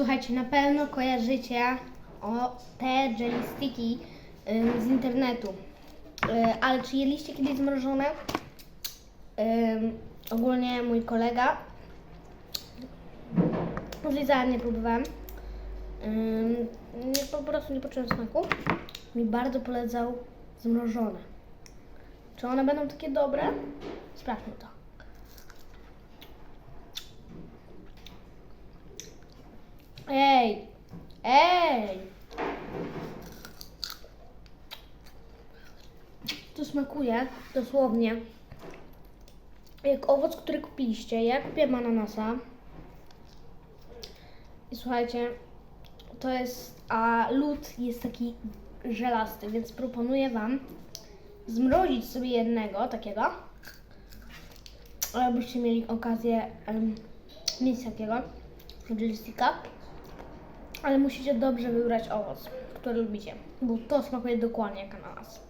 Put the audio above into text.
Słuchajcie, na pewno kojarzycie o te jelly sticky ym, z internetu. Y, ale czy jedliście kiedyś zmrożone? Ogólnie mój kolega, zlizałem, nie próbowałem, nie, po prostu nie poczułem smaku, mi bardzo polecał zmrożone. Czy one będą takie dobre? Sprawdźmy to. To smakuje dosłownie jak owoc, który kupiliście. Ja kupiłem ananasa. I słuchajcie, to jest, a lód jest taki żelasty, więc proponuję Wam zmrozić sobie jednego takiego, abyście mieli okazję um, mieć takiego joysticka. Ale musicie dobrze wybrać owoc, który lubicie, bo to smakuje dokładnie jak ananas.